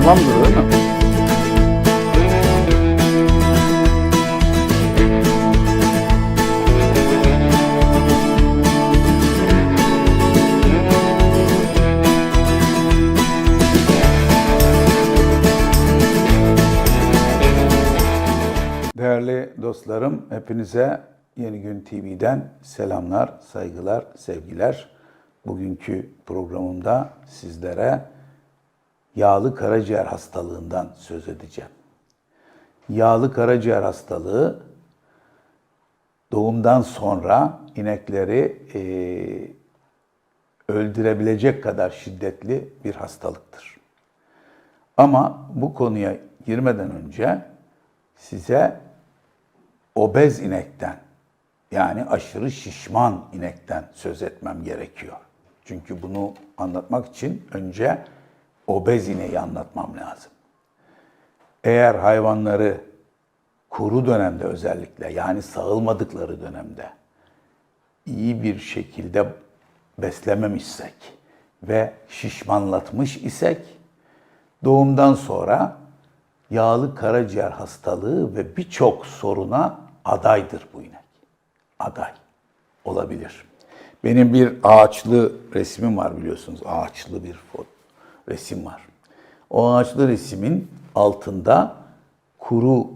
tamamdır değil mi? Değerli dostlarım, hepinize Yeni Gün TV'den selamlar, saygılar, sevgiler. Bugünkü programımda sizlere yağlı karaciğer hastalığından söz edeceğim. Yağlı karaciğer hastalığı doğumdan sonra inekleri eee, öldürebilecek kadar şiddetli bir hastalıktır. Ama bu konuya girmeden önce size obez inekten yani aşırı şişman inekten söz etmem gerekiyor. Çünkü bunu anlatmak için önce obez ineği anlatmam lazım. Eğer hayvanları kuru dönemde özellikle yani sağılmadıkları dönemde iyi bir şekilde beslememişsek ve şişmanlatmış isek doğumdan sonra yağlı karaciğer hastalığı ve birçok soruna adaydır bu inek. Aday olabilir. Benim bir ağaçlı resmim var biliyorsunuz. Ağaçlı bir fo- resim var. O ağaçlı resmin altında kuru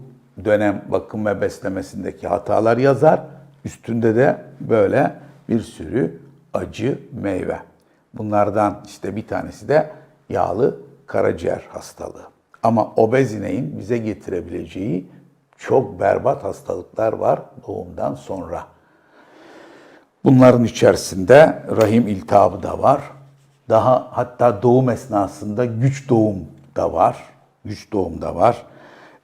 dönem bakım ve beslemesindeki hatalar yazar. Üstünde de böyle bir sürü acı meyve. Bunlardan işte bir tanesi de yağlı karaciğer hastalığı. Ama obez ineğin bize getirebileceği çok berbat hastalıklar var doğumdan sonra. Bunların içerisinde rahim iltihabı da var. Daha hatta doğum esnasında güç doğum da var. Güç doğum da var.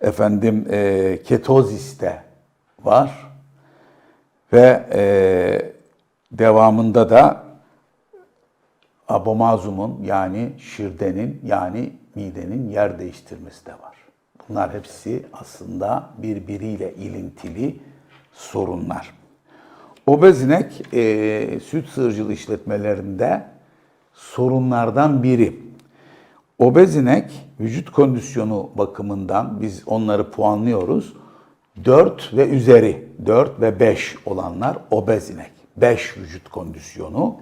Efendim e, ketozis de var. Ve e, devamında da abomazumun yani şirdenin yani midenin yer değiştirmesi de var. Bunlar hepsi aslında birbiriyle ilintili sorunlar. Obez e, süt sığırcılığı işletmelerinde sorunlardan biri. Obez inek vücut kondisyonu bakımından biz onları puanlıyoruz. 4 ve üzeri, 4 ve 5 olanlar obez inek. 5 vücut kondisyonu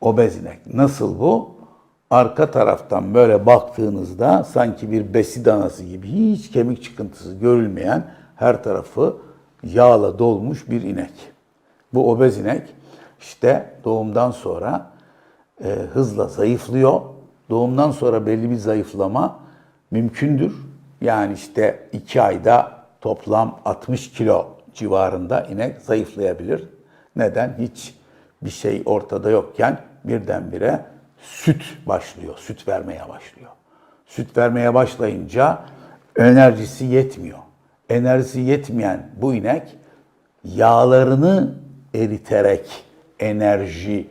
obez inek. Nasıl bu? Arka taraftan böyle baktığınızda sanki bir besi danası gibi hiç kemik çıkıntısı görülmeyen her tarafı yağla dolmuş bir inek. Bu obez inek işte doğumdan sonra e, hızla zayıflıyor. Doğumdan sonra belli bir zayıflama mümkündür. Yani işte iki ayda toplam 60 kilo civarında inek zayıflayabilir. Neden? Hiç bir şey ortada yokken birdenbire süt başlıyor, süt vermeye başlıyor. Süt vermeye başlayınca enerjisi yetmiyor. Enerjisi yetmeyen bu inek yağlarını eriterek enerji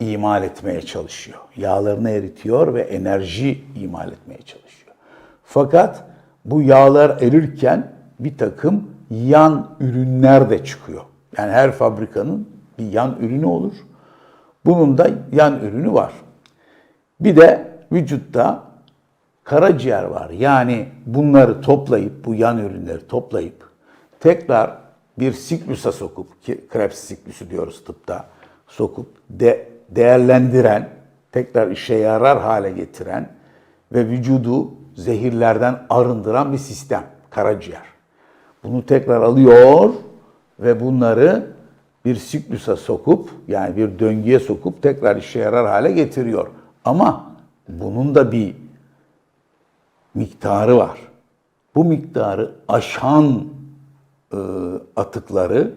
imal etmeye çalışıyor. Yağlarını eritiyor ve enerji imal etmeye çalışıyor. Fakat bu yağlar erirken bir takım yan ürünler de çıkıyor. Yani her fabrikanın bir yan ürünü olur. Bunun da yan ürünü var. Bir de vücutta karaciğer var. Yani bunları toplayıp, bu yan ürünleri toplayıp tekrar bir siklusa sokup, ki Krebs siklüsü diyoruz tıpta, sokup de, değerlendiren, tekrar işe yarar hale getiren ve vücudu zehirlerden arındıran bir sistem, karaciğer. Bunu tekrar alıyor ve bunları bir siklüse sokup yani bir döngüye sokup tekrar işe yarar hale getiriyor. Ama bunun da bir miktarı var. Bu miktarı aşan e, atıkları,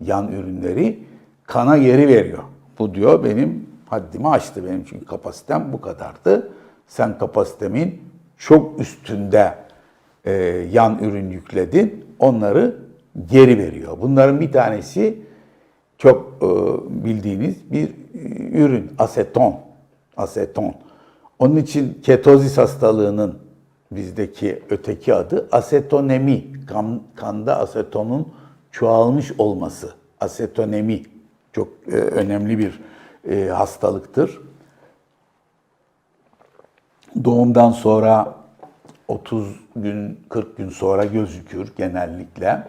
yan ürünleri kana geri veriyor. Bu diyor benim haddimi aştı benim çünkü kapasitem bu kadardı. Sen kapasitemin çok üstünde e, yan ürün yükledin. Onları geri veriyor. Bunların bir tanesi çok e, bildiğiniz bir e, ürün aseton. Aseton. Onun için ketozis hastalığının bizdeki öteki adı asetonemi. Kan, kanda asetonun çoğalmış olması. Asetonemi çok e, önemli bir e, hastalıktır. doğumdan sonra 30 gün 40 gün sonra gözükür genellikle.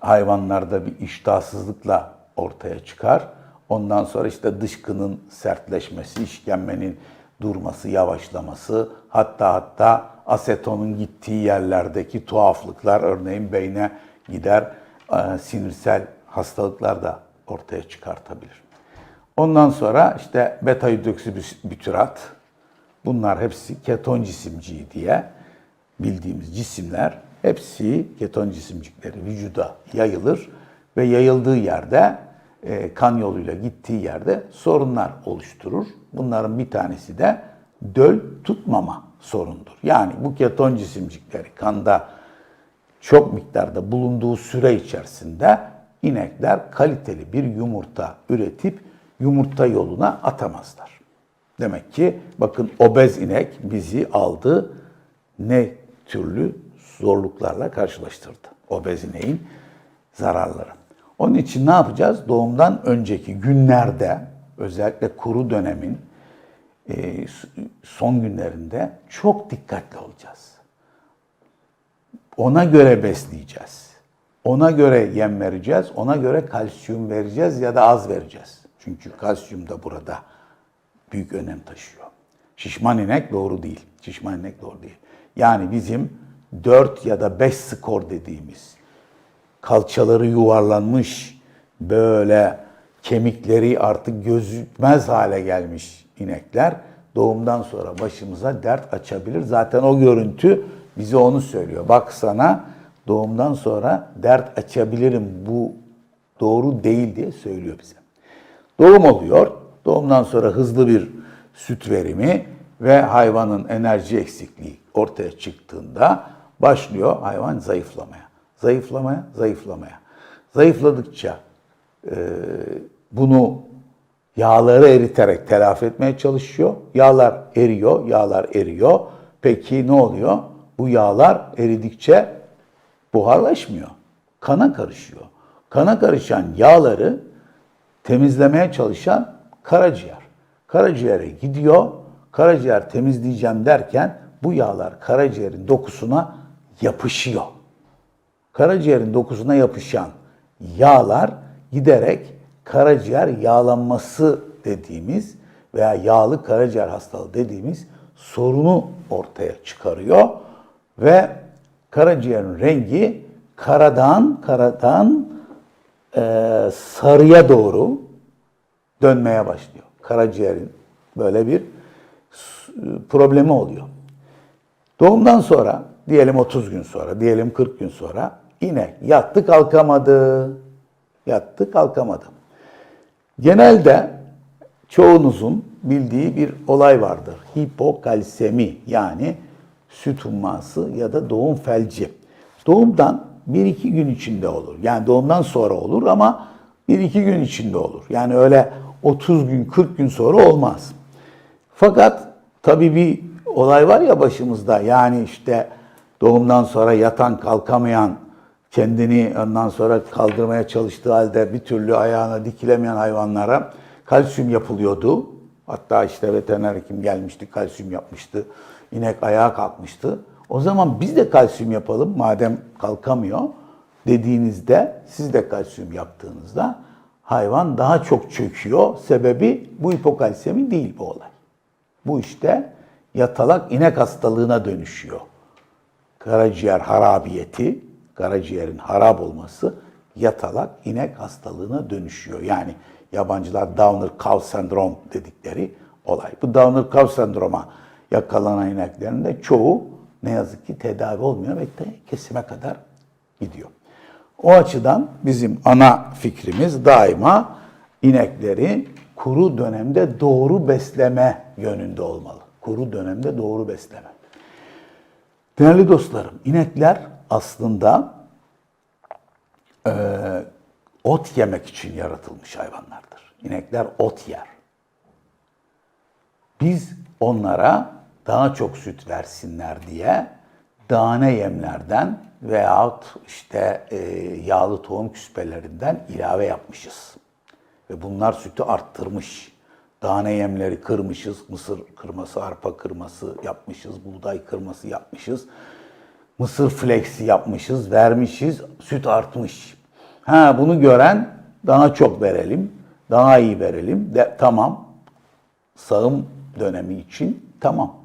Hayvanlarda bir iştahsızlıkla ortaya çıkar. Ondan sonra işte dışkının sertleşmesi, işkembenin durması, yavaşlaması, hatta hatta asetonun gittiği yerlerdeki tuhaflıklar örneğin beyne gider, e, sinirsel hastalıklar da ortaya çıkartabilir. Ondan sonra işte beta hidroksibütürat, bunlar hepsi keton cisimciği diye bildiğimiz cisimler hepsi keton cisimcikleri vücuda yayılır ve yayıldığı yerde e, kan yoluyla gittiği yerde sorunlar oluşturur. Bunların bir tanesi de döl tutmama sorundur. Yani bu keton cisimcikleri kanda çok miktarda bulunduğu süre içerisinde inekler kaliteli bir yumurta üretip yumurta yoluna atamazlar. Demek ki bakın obez inek bizi aldı ne türlü zorluklarla karşılaştırdı. Obez ineğin zararları. Onun için ne yapacağız? Doğumdan önceki günlerde özellikle kuru dönemin e, son günlerinde çok dikkatli olacağız. Ona göre besleyeceğiz. Ona göre yem vereceğiz. Ona göre kalsiyum vereceğiz ya da az vereceğiz. Çünkü kalsiyum da burada büyük önem taşıyor. Şişman inek doğru değil. Şişman inek doğru değil. Yani bizim 4 ya da 5 skor dediğimiz kalçaları yuvarlanmış böyle kemikleri artık gözükmez hale gelmiş inekler doğumdan sonra başımıza dert açabilir. Zaten o görüntü bize onu söylüyor. Bak sana doğumdan sonra dert açabilirim bu doğru değil diye söylüyor bize. Doğum oluyor. Doğumdan sonra hızlı bir süt verimi ve hayvanın enerji eksikliği ortaya çıktığında başlıyor hayvan zayıflamaya. Zayıflamaya, zayıflamaya. Zayıfladıkça e, bunu yağları eriterek telafi etmeye çalışıyor. Yağlar eriyor, yağlar eriyor. Peki ne oluyor? Bu yağlar eridikçe buharlaşmıyor. Kana karışıyor. Kana karışan yağları temizlemeye çalışan karaciğer. Karaciğere gidiyor. Karaciğer temizleyeceğim derken bu yağlar karaciğerin dokusuna yapışıyor. Karaciğerin dokusuna yapışan yağlar giderek karaciğer yağlanması dediğimiz veya yağlı karaciğer hastalığı dediğimiz sorunu ortaya çıkarıyor ve karaciğerin rengi karadan karadan e, sarıya doğru dönmeye başlıyor. Karaciğerin böyle bir problemi oluyor. Doğumdan sonra diyelim 30 gün sonra, diyelim 40 gün sonra inek yattı kalkamadı. Yattı kalkamadı. Genelde çoğunuzun bildiği bir olay vardır. Hipokalsemi yani süt humması ya da doğum felci. Doğumdan 1-2 gün içinde olur. Yani doğumdan sonra olur ama 1-2 gün içinde olur. Yani öyle 30 gün 40 gün sonra olmaz. Fakat tabii bir olay var ya başımızda. Yani işte doğumdan sonra yatan kalkamayan kendini ondan sonra kaldırmaya çalıştığı halde bir türlü ayağına dikilemeyen hayvanlara kalsiyum yapılıyordu. Hatta işte veteriner hekim gelmişti, kalsiyum yapmıştı. İnek ayağa kalkmıştı. O zaman biz de kalsiyum yapalım madem kalkamıyor dediğinizde, siz de kalsiyum yaptığınızda hayvan daha çok çöküyor. Sebebi bu hipokalsemi değil bu olay. Bu işte yatalak inek hastalığına dönüşüyor. Karaciğer harabiyeti, karaciğerin harap olması yatalak inek hastalığına dönüşüyor. Yani yabancılar Downer-Cow sendrom dedikleri olay. Bu Downer-Cow sendroma yakalanan ineklerin de çoğu ne yazık ki tedavi olmuyor ve de kesime kadar gidiyor. O açıdan bizim ana fikrimiz daima inekleri kuru dönemde doğru besleme yönünde olmalı. Kuru dönemde doğru besleme. Değerli dostlarım, inekler aslında e, ot yemek için yaratılmış hayvanlardır. İnekler ot yer. Biz onlara daha çok süt versinler diye tane yemlerden veyahut işte e, yağlı tohum küspelerinden ilave yapmışız. Ve bunlar sütü arttırmış. Tane yemleri kırmışız. Mısır kırması, arpa kırması yapmışız. Buğday kırması yapmışız. Mısır fleksi yapmışız, vermişiz. Süt artmış. Ha bunu gören daha çok verelim. Daha iyi verelim. De, tamam. Sağım dönemi için tamam.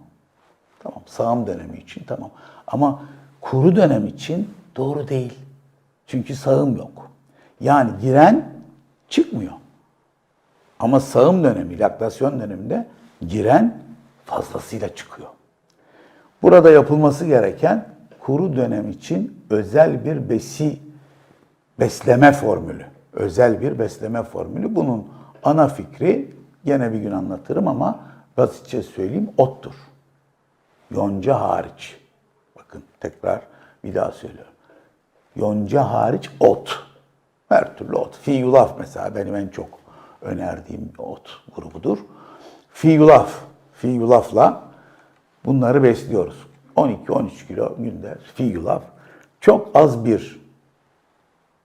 Tamam. Sağım dönemi için tamam. Ama kuru dönem için doğru değil. Çünkü sağım yok. Yani giren çıkmıyor. Ama sağım dönemi, laktasyon döneminde giren fazlasıyla çıkıyor. Burada yapılması gereken kuru dönem için özel bir besi besleme formülü. Özel bir besleme formülü. Bunun ana fikri gene bir gün anlatırım ama basitçe söyleyeyim ottur. Yonca hariç. Bakın tekrar bir daha söylüyorum. Yonca hariç ot. Her türlü ot. Fiyulaf mesela benim en çok önerdiğim ot grubudur. Fiyulaf. Fiyulafla bunları besliyoruz. 12-13 kilo günde fiyulaf. Çok az bir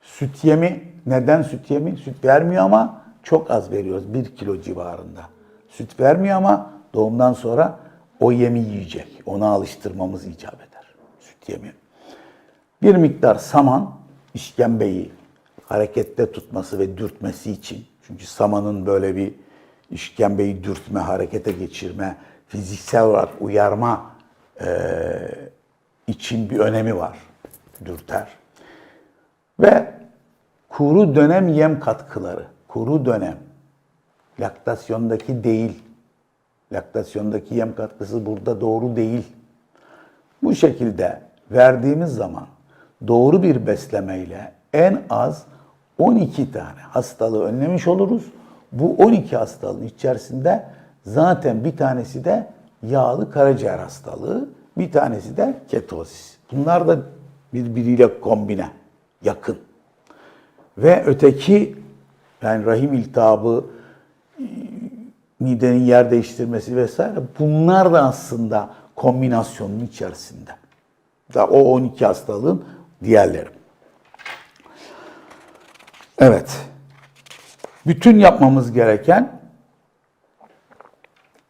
süt yemi. Neden süt yemi? Süt vermiyor ama çok az veriyoruz. 1 kilo civarında. Süt vermiyor ama doğumdan sonra o yemi yiyecek. Ona alıştırmamız icap eder. Süt yemi. Bir miktar saman işkembeyi harekette tutması ve dürtmesi için. Çünkü samanın böyle bir işkembeyi dürtme, harekete geçirme, fiziksel olarak uyarma eee, için bir önemi var. Dürter. Ve kuru dönem yem katkıları. Kuru dönem. Laktasyondaki değil. Laktasyondaki yem katkısı burada doğru değil. Bu şekilde verdiğimiz zaman doğru bir beslemeyle en az 12 tane hastalığı önlemiş oluruz. Bu 12 hastalığın içerisinde zaten bir tanesi de yağlı karaciğer hastalığı, bir tanesi de ketozis. Bunlar da birbiriyle kombine, yakın. Ve öteki yani rahim iltihabı, midenin yer değiştirmesi vesaire bunlar da aslında kombinasyonun içerisinde. Da o 12 hastalığın diğerleri. Evet. Bütün yapmamız gereken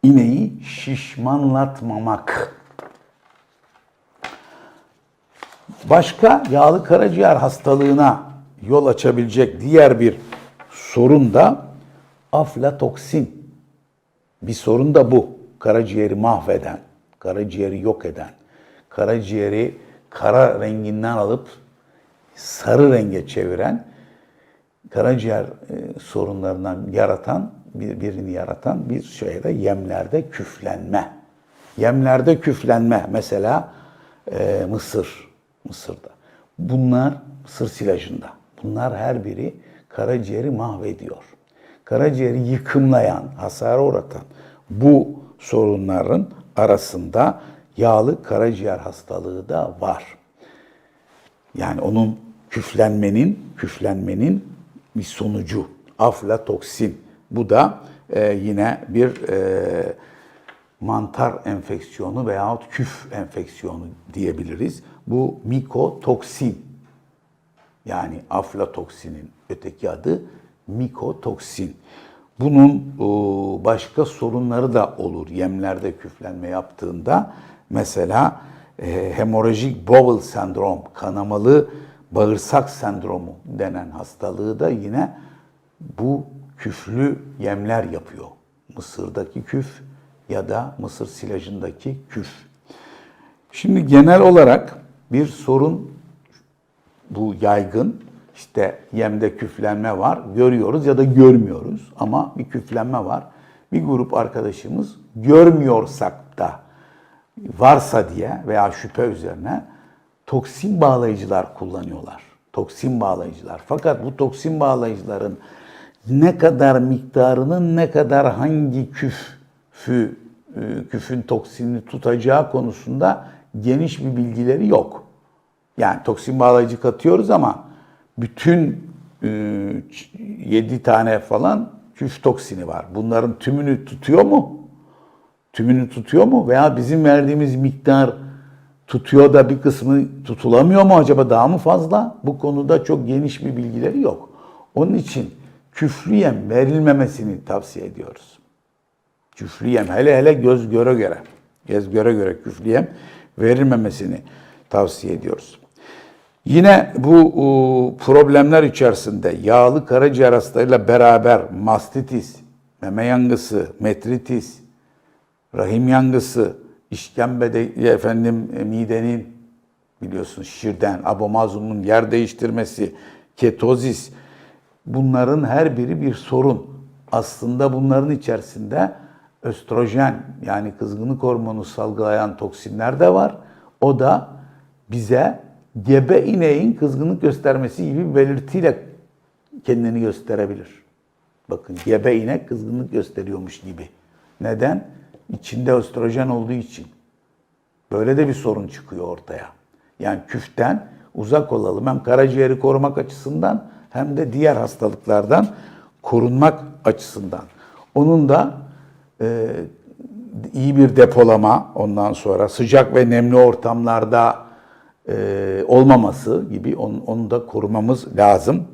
ineği şişmanlatmamak. Başka yağlı karaciğer hastalığına yol açabilecek diğer bir sorun da aflatoksin. Bir sorun da bu. Karaciğeri mahveden, karaciğeri yok eden, karaciğeri kara renginden alıp sarı renge çeviren, karaciğer e, sorunlarından yaratan, bir, birini yaratan bir şeyde yemlerde küflenme. Yemlerde küflenme mesela e, Mısır, Mısır'da. Bunlar Mısır silajında. Bunlar her biri karaciğeri mahvediyor. Karaciğeri yıkımlayan, hasara uğratan bu sorunların arasında yağlı karaciğer hastalığı da var. Yani onun küflenmenin, küflenmenin bir sonucu aflatoksin. Bu da e, yine bir e, mantar enfeksiyonu veyahut küf enfeksiyonu diyebiliriz. Bu mikotoksin. Yani aflatoksinin öteki adı mikotoksin. Bunun e, başka sorunları da olur yemlerde küflenme yaptığında. Mesela e, hemorajik bowel sendrom, kanamalı bağırsak sendromu denen hastalığı da yine bu küflü yemler yapıyor. Mısırdaki küf ya da mısır silajındaki küf. Şimdi genel olarak bir sorun bu yaygın. İşte yemde küflenme var, görüyoruz ya da görmüyoruz ama bir küflenme var. Bir grup arkadaşımız görmüyorsak da varsa diye veya şüphe üzerine toksin bağlayıcılar kullanıyorlar. Toksin bağlayıcılar. Fakat bu toksin bağlayıcıların ne kadar miktarının ne kadar hangi küfü, e, küfün toksinini tutacağı konusunda geniş bir bilgileri yok. Yani toksin bağlayıcı katıyoruz ama bütün e, 7 tane falan küf toksini var. Bunların tümünü tutuyor mu? Tümünü tutuyor mu? Veya bizim verdiğimiz miktar tutuyor da bir kısmı tutulamıyor mu acaba daha mı fazla? Bu konuda çok geniş bir bilgileri yok. Onun için küflü yem verilmemesini tavsiye ediyoruz. Küflü yem hele hele göz göre göre, göz göre göre küflü yem verilmemesini tavsiye ediyoruz. Yine bu problemler içerisinde yağlı karaciğer hastalığıyla beraber mastitis, meme yangısı, metritis, rahim yangısı, işkembede efendim e, midenin biliyorsunuz şişirden, abomazumun yer değiştirmesi, ketozis bunların her biri bir sorun. Aslında bunların içerisinde östrojen yani kızgınlık hormonu salgılayan toksinler de var. O da bize gebe ineğin kızgınlık göstermesi gibi belirtiyle kendini gösterebilir. Bakın gebe inek kızgınlık gösteriyormuş gibi. Neden? İçinde östrojen olduğu için. Böyle de bir sorun çıkıyor ortaya. Yani küften uzak olalım hem karaciğeri korumak açısından hem de diğer hastalıklardan korunmak açısından. Onun da e, iyi bir depolama ondan sonra sıcak ve nemli ortamlarda e, olmaması gibi onu, onu da korumamız lazım.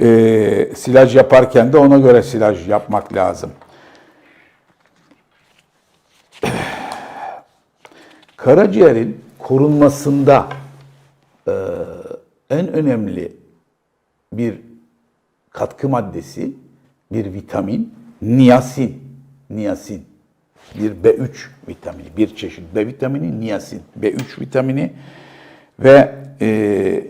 E, silaj yaparken de ona göre silaj yapmak lazım. Karaciğerin korunmasında e, en önemli bir katkı maddesi, bir vitamin, niyasin. Niyasin. Bir B3 vitamini, bir çeşit B vitamini, niyasin. B3 vitamini ve e,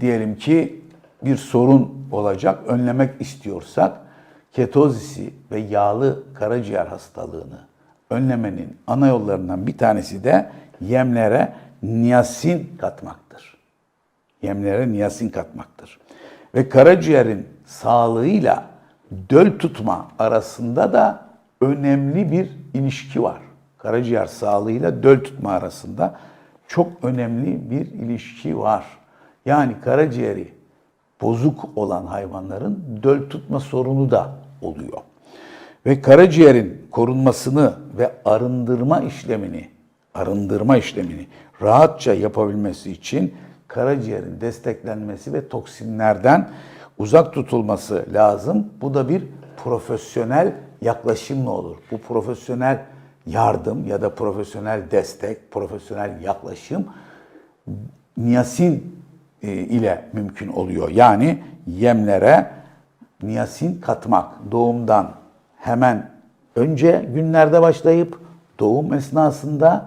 diyelim ki bir sorun olacak, önlemek istiyorsak ketozisi ve yağlı karaciğer hastalığını önlemenin ana yollarından bir tanesi de yemlere niyasin katmaktır. Yemlere niyasin katmaktır. Ve karaciğerin sağlığıyla döl tutma arasında da önemli bir ilişki var. Karaciğer sağlığıyla döl tutma arasında çok önemli bir ilişki var. Yani karaciğeri bozuk olan hayvanların döl tutma sorunu da oluyor. Ve karaciğerin korunmasını ve arındırma işlemini, arındırma işlemini rahatça yapabilmesi için karaciğerin desteklenmesi ve toksinlerden uzak tutulması lazım. Bu da bir profesyonel yaklaşımla olur. Bu profesyonel yardım ya da profesyonel destek, profesyonel yaklaşım niyasin e, ile mümkün oluyor. Yani yemlere niyasin katmak doğumdan hemen önce günlerde başlayıp doğum esnasında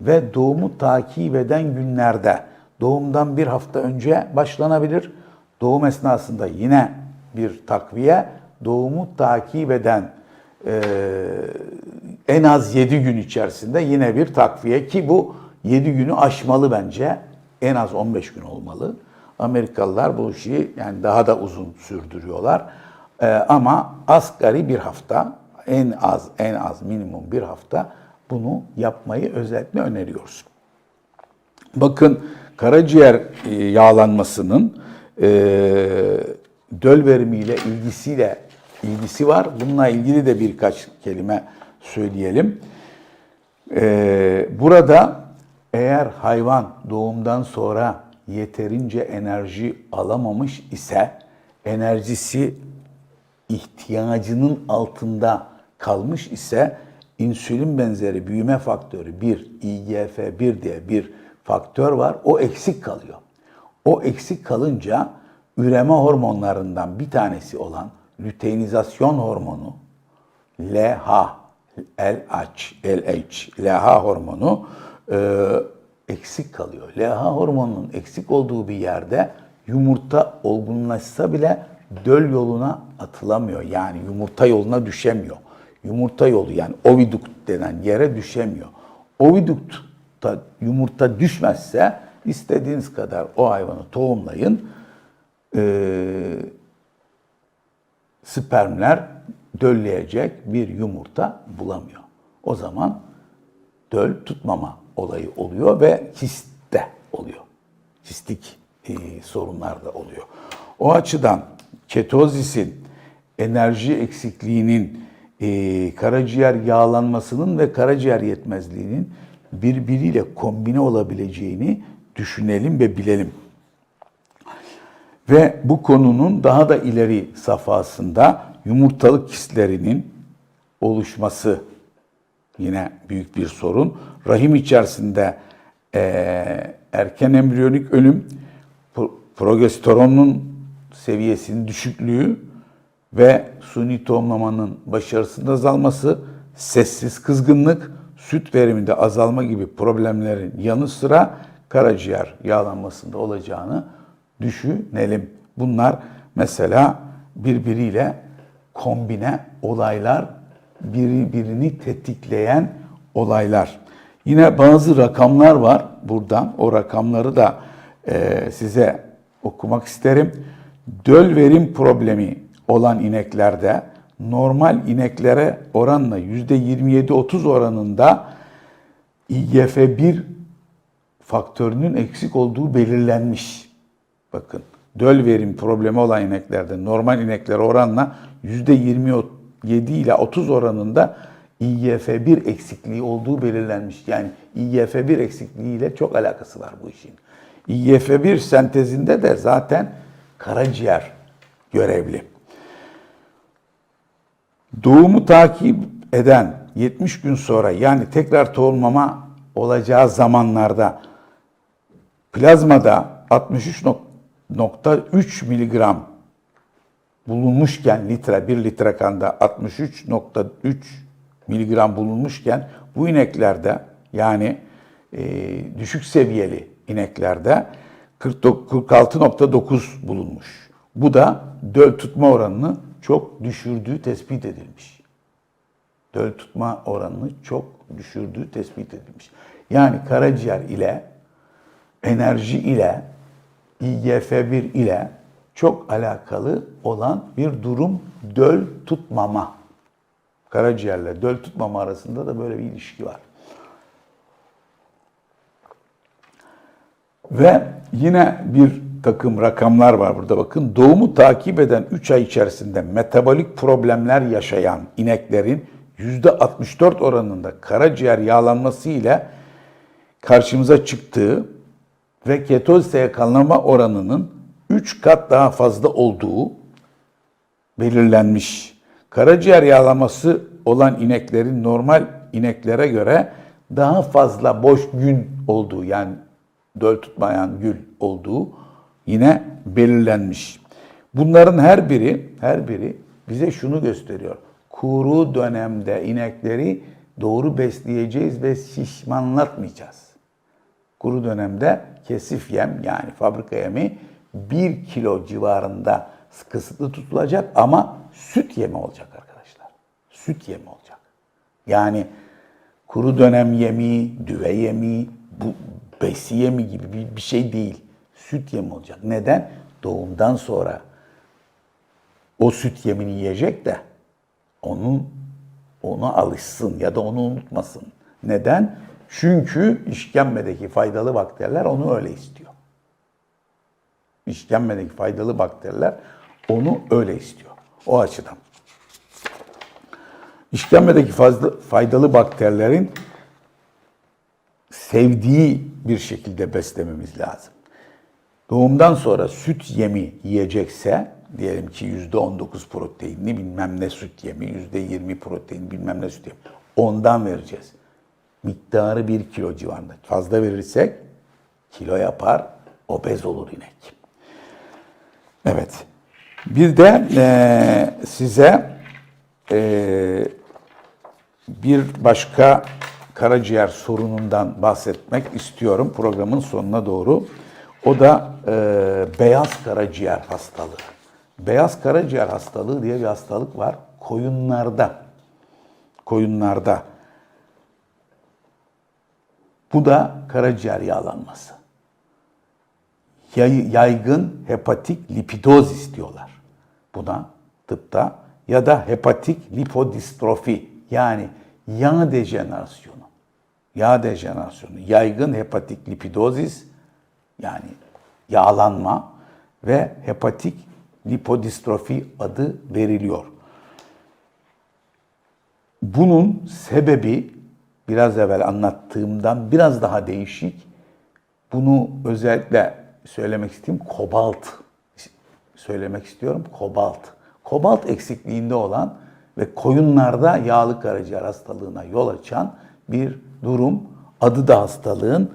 ve doğumu takip eden günlerde doğumdan bir hafta önce başlanabilir. Doğum esnasında yine bir takviye, doğumu takip eden e, en az 7 gün içerisinde yine bir takviye ki bu 7 günü aşmalı bence. En az 15 gün olmalı. Amerikalılar bu işi yani daha da uzun sürdürüyorlar. Ee, ama asgari bir hafta, en az en az minimum bir hafta bunu yapmayı özellikle öneriyoruz. Bakın karaciğer e, yağlanmasının e, döl verimiyle ilgisiyle ilgisi var. Bununla ilgili de birkaç kelime söyleyelim. E, burada eğer hayvan doğumdan sonra yeterince enerji alamamış ise enerjisi ihtiyacının altında kalmış ise insülin benzeri büyüme faktörü 1, IGF-1 diye bir faktör var. O eksik kalıyor. O eksik kalınca üreme hormonlarından bir tanesi olan lüteinizasyon hormonu LH, LH, LH, LH hormonu e, eksik kalıyor. LH hormonunun eksik olduğu bir yerde yumurta olgunlaşsa bile döl yoluna atılamıyor. Yani yumurta yoluna düşemiyor. Yumurta yolu yani ovidukt denen yere düşemiyor. Ovidukta yumurta düşmezse istediğiniz kadar o hayvanı tohumlayın. Ee, spermler dölleyecek bir yumurta bulamıyor. O zaman döl tutmama olayı oluyor ve kistte oluyor. Kistik e, sorunlar da oluyor. O açıdan ketozisin, enerji eksikliğinin, e, karaciğer yağlanmasının ve karaciğer yetmezliğinin birbiriyle kombine olabileceğini düşünelim ve bilelim. Ve bu konunun daha da ileri safhasında yumurtalık kistlerinin oluşması yine büyük bir sorun. Rahim içerisinde eee, erken embriyonik ölüm, pro- progesteronun seviyesinin düşüklüğü ve suni tohumlamanın başarısında azalması, sessiz kızgınlık, süt veriminde azalma gibi problemlerin yanı sıra karaciğer yağlanmasında olacağını düşünelim. Bunlar mesela birbiriyle kombine olaylar, birbirini tetikleyen olaylar. Yine bazı rakamlar var buradan. O rakamları da eee, size okumak isterim. Döl verim problemi olan ineklerde normal ineklere oranla %27-30 oranında IGF-1 faktörünün eksik olduğu belirlenmiş. Bakın döl verim problemi olan ineklerde normal ineklere oranla %27 ile 30 oranında IGF-1 eksikliği olduğu belirlenmiş. Yani IGF-1 eksikliği ile çok alakası var bu işin. IGF-1 sentezinde de zaten karaciğer görevli. Doğumu takip eden 70 gün sonra yani tekrar tohumlama olacağı zamanlarda plazmada 63.3 miligram bulunmuşken litre, 1 litre kanda 63.3 miligram bulunmuşken bu ineklerde yani e, düşük seviyeli ineklerde 49 46.9 bulunmuş. Bu da döl tutma oranını çok düşürdüğü tespit edilmiş. Döl tutma oranını çok düşürdüğü tespit edilmiş. Yani karaciğer ile enerji ile IGF-1 ile çok alakalı olan bir durum döl tutmama. Karaciğerle döl tutmama arasında da böyle bir ilişki var. Ve yine bir takım rakamlar var burada bakın. Doğumu takip eden 3 ay içerisinde metabolik problemler yaşayan ineklerin %64 oranında karaciğer yağlanması ile karşımıza çıktığı ve ketozise yakalanma oranının 3 kat daha fazla olduğu belirlenmiş. Karaciğer yağlaması olan ineklerin normal ineklere göre daha fazla boş gün olduğu yani döl tutmayan gül olduğu yine belirlenmiş. Bunların her biri her biri bize şunu gösteriyor. Kuru dönemde inekleri doğru besleyeceğiz ve şişmanlatmayacağız. Kuru dönemde kesif yem yani fabrika yemi 1 kilo civarında kısıtlı tutulacak ama süt yemi olacak arkadaşlar. Süt yemi olacak. Yani kuru dönem yemi, düve yemi, bu besi yemi gibi bir, bir şey değil. Süt yemi olacak. Neden? Doğumdan sonra o süt yemini yiyecek de onun ona alışsın ya da onu unutmasın. Neden? Çünkü işkembedeki faydalı bakteriler onu öyle istiyor. İşkembedeki faydalı bakteriler onu öyle istiyor. O açıdan. İşkembedeki fazla, faydalı bakterilerin sevdiği bir şekilde beslememiz lazım. Doğumdan sonra süt yemi yiyecekse diyelim ki %19 proteinli bilmem ne süt yemi, %20 protein bilmem ne süt yemi. Ondan vereceğiz. Miktarı 1 kilo civarında. Fazla verirsek kilo yapar, obez olur inek. Evet. Bir de eee, size eee, bir başka karaciğer sorunundan bahsetmek istiyorum programın sonuna doğru. O da eee, beyaz karaciğer hastalığı. Beyaz karaciğer hastalığı diye bir hastalık var koyunlarda. Koyunlarda. Bu da karaciğer yağlanması. Yay- Yaygın hepatik lipidozis diyorlar buna tıpta ya da hepatik lipodistrofi yani yağ dejenerasyonu. Yağ dejenerasyonu, yaygın hepatik lipidozis yani yağlanma ve hepatik lipodistrofi adı veriliyor. Bunun sebebi biraz evvel anlattığımdan biraz daha değişik. Bunu özellikle söylemek isteyeyim kobalt söylemek istiyorum. Kobalt. Kobalt eksikliğinde olan ve koyunlarda yağlı karaciğer hastalığına yol açan bir durum. Adı da hastalığın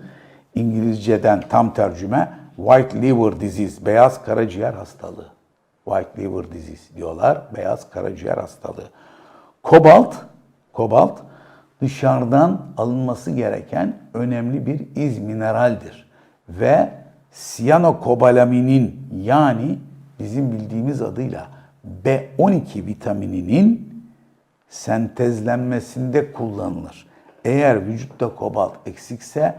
İngilizceden tam tercüme white liver disease, beyaz karaciğer hastalığı. White liver disease diyorlar, beyaz karaciğer hastalığı. Kobalt, kobalt dışarıdan alınması gereken önemli bir iz mineraldir. Ve siyanokobalaminin yani bizim bildiğimiz adıyla B12 vitamininin sentezlenmesinde kullanılır. Eğer vücutta kobalt eksikse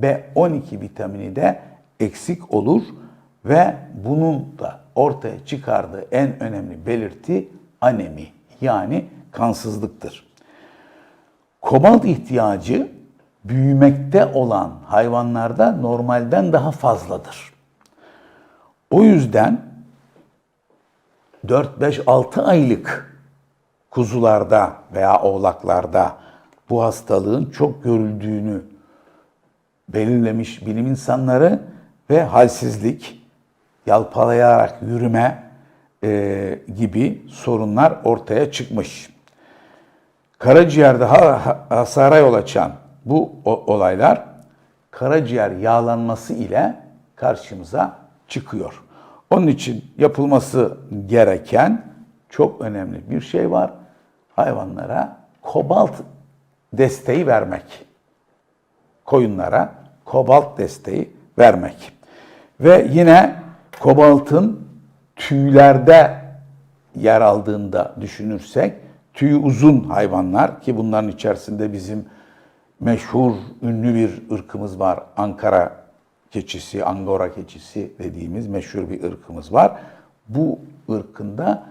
B12 vitamini de eksik olur ve bunun da ortaya çıkardığı en önemli belirti anemi yani kansızlıktır. Kobalt ihtiyacı büyümekte olan hayvanlarda normalden daha fazladır. O yüzden 4-5-6 aylık kuzularda veya oğlaklarda bu hastalığın çok görüldüğünü belirlemiş bilim insanları ve halsizlik, yalpalayarak yürüme e, gibi sorunlar ortaya çıkmış. Karaciğerde ha- hasara yol açan bu olaylar karaciğer yağlanması ile karşımıza çıkıyor. Onun için yapılması gereken çok önemli bir şey var. Hayvanlara kobalt desteği vermek. Koyunlara kobalt desteği vermek. Ve yine kobaltın tüylerde yer aldığında düşünürsek tüyü uzun hayvanlar ki bunların içerisinde bizim meşhur ünlü bir ırkımız var. Ankara keçisi, Angora keçisi dediğimiz meşhur bir ırkımız var. Bu ırkında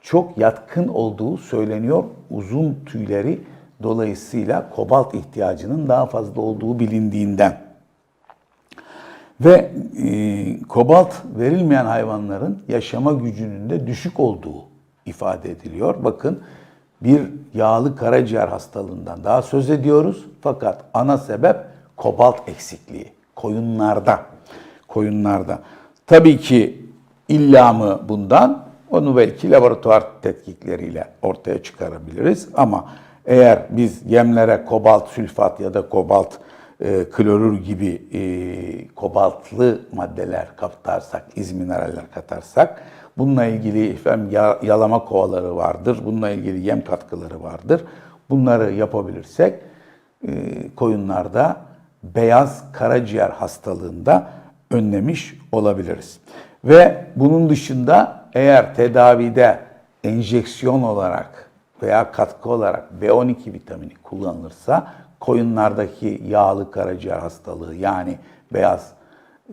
çok yatkın olduğu söyleniyor. Uzun tüyleri dolayısıyla kobalt ihtiyacının daha fazla olduğu bilindiğinden. Ve e, kobalt verilmeyen hayvanların yaşama gücünün de düşük olduğu ifade ediliyor. Bakın bir yağlı karaciğer hastalığından daha söz ediyoruz. Fakat ana sebep kobalt eksikliği. Koyunlarda. Koyunlarda. Tabii ki illa mı bundan? Onu belki laboratuvar tetkikleriyle ortaya çıkarabiliriz. Ama eğer biz yemlere kobalt sülfat ya da kobalt e, klorür gibi e, kobaltlı maddeler katarsak, iz mineraller katarsak, bununla ilgili efendim, ya- yalama kovaları vardır, bununla ilgili yem katkıları vardır. Bunları yapabilirsek e, koyunlarda beyaz karaciğer hastalığında önlemiş olabiliriz. Ve bunun dışında eğer tedavide enjeksiyon olarak veya katkı olarak B12 vitamini kullanılırsa koyunlardaki yağlı karaciğer hastalığı yani beyaz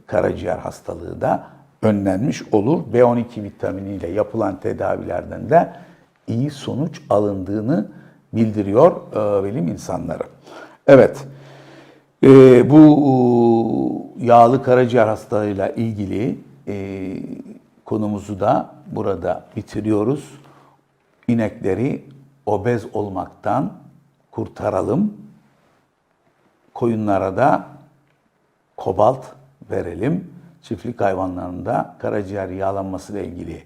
karaciğer hastalığı da önlenmiş olur. B12 vitaminiyle yapılan tedavilerden de iyi sonuç alındığını bildiriyor e, bilim insanları. Evet, e, bu yağlı karaciğer hastalığıyla ilgili e, konumuzu da burada bitiriyoruz. İnekleri obez olmaktan kurtaralım. Koyunlara da kobalt verelim. Çiftlik hayvanlarında karaciğer yağlanması ile ilgili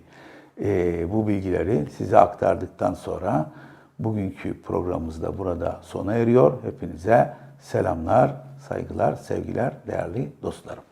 e, bu bilgileri size aktardıktan sonra bugünkü programımız da burada sona eriyor. Hepinize selamlar, saygılar, sevgiler değerli dostlarım.